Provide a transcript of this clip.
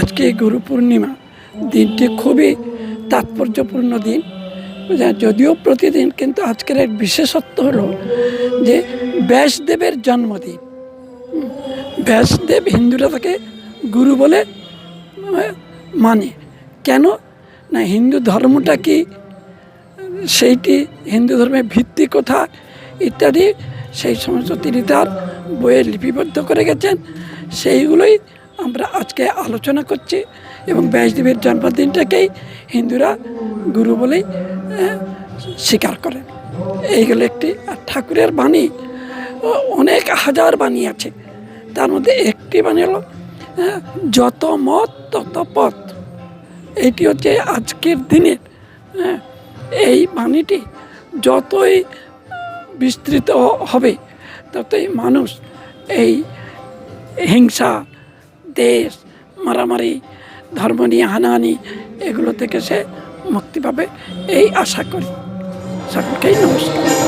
এই গুরু পূর্ণিমা দিনটি খুবই তাৎপর্যপূর্ণ দিন। যদিও প্রতিদিন কিন্তু আজকের এক বিশেষত্ব হলো যে ব্যাসদেবের জন্মদিন। ব্যাসদেব হিন্দুরা তাকে গুরু বলে মানে। কেন? না, হিন্দু ধর্মটা কি? সেইটি হিন্দু ধর্মের ভিত্তি কোথা? ইত্যাদি। সেই সমস্ত তিনি তার বইয়ে লিপিবদ্ধ করে গেছেন। সেইগুলোই আমরা আজকে আলোচনা করছি এবং ব্যাসদেবের জন্মদিনটাকেই হিন্দুরা গুরু বলেই স্বীকার করেন। এইগুলো একটি, আর ঠাকুরের বাণী অনেক হাজার বাণী আছে। তার মধ্যে একটি বাণী হলো যত মত তত পথ। এটি হচ্ছে আজকের দিনের এই বাণীটি যতই বিস্তৃত হবে, ততই মানুষ এই হিংসা দেশ, মারামারি ধর্ম নিয়ে হানাহানি, এগুলো থেকে সে মুক্তি পাবে, এই আশা করি। সকলকেই নমস্কার।